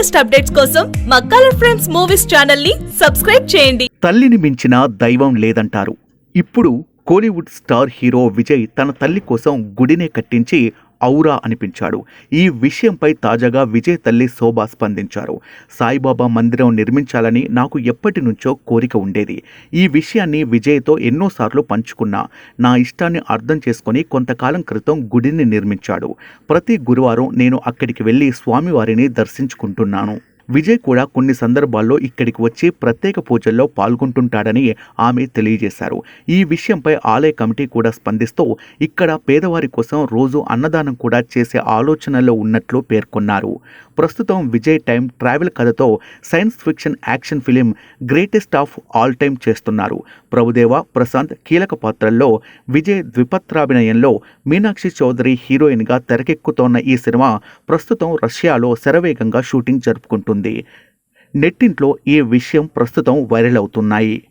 Latest updates కోసం మా colour friends movies ఛానల్ని సబ్స్క్రైబ్ చేయండి. తల్లిని మించిన దైవం లేదంటారు. ఇప్పుడు కోలీవుడ్ స్టార్ హీరో విజయ్ తన తల్లి కోసం గుడినే కట్టించి ఔరా అనిపించాడు. ఈ విషయంపై తాజాగా విజయ్ తల్లి శోభ స్పందించారు. సాయిబాబా మందిరం నిర్మించాలని నాకు ఎప్పటి నుంచో కోరిక ఉండేది. ఈ విషయాన్ని విజయ్తో ఎన్నోసార్లు పంచుకున్నా నా ఇష్టాన్ని అర్థం చేసుకొని కొంతకాలం క్రితం గుడిని నిర్మించాడు. ప్రతి గురువారం నేను అక్కడికి వెళ్ళి స్వామివారిని దర్శించుకుంటున్నాను. విజయ్ కూడా కొన్ని సందర్భాల్లో ఇక్కడికి వచ్చి ప్రత్యేక పూజల్లో పాల్గొంటుంటాడని ఆమె తెలియజేశారు. ఈ విషయంపై ఆలయ కమిటీ కూడా స్పందిస్తూ ఇక్కడ పేదవారి కోసం రోజు అన్నదానం కూడా చేసే ఆలోచనలో ఉన్నట్లు పేర్కొన్నారు. ప్రస్తుతం విజయ్ టైం ట్రావెల్ కథతో science fiction action film greatest of all time చేస్తున్నారు. ప్రభుదేవ ప్రశాంత్ కీలక పాత్రల్లో విజయ్ ద్విపత్రాభినయంలో మీనాక్షి చౌదరి హీరోయిన్గా తెరకెక్కుతోన్న ఈ సినిమా ప్రస్తుతం రష్యాలో శరవేగంగా షూటింగ్ జరుపుకుంటుంది. నెట్టింట్లో ఈ విషయం ప్రస్తుతం వైరల్ అవుతున్నాయి.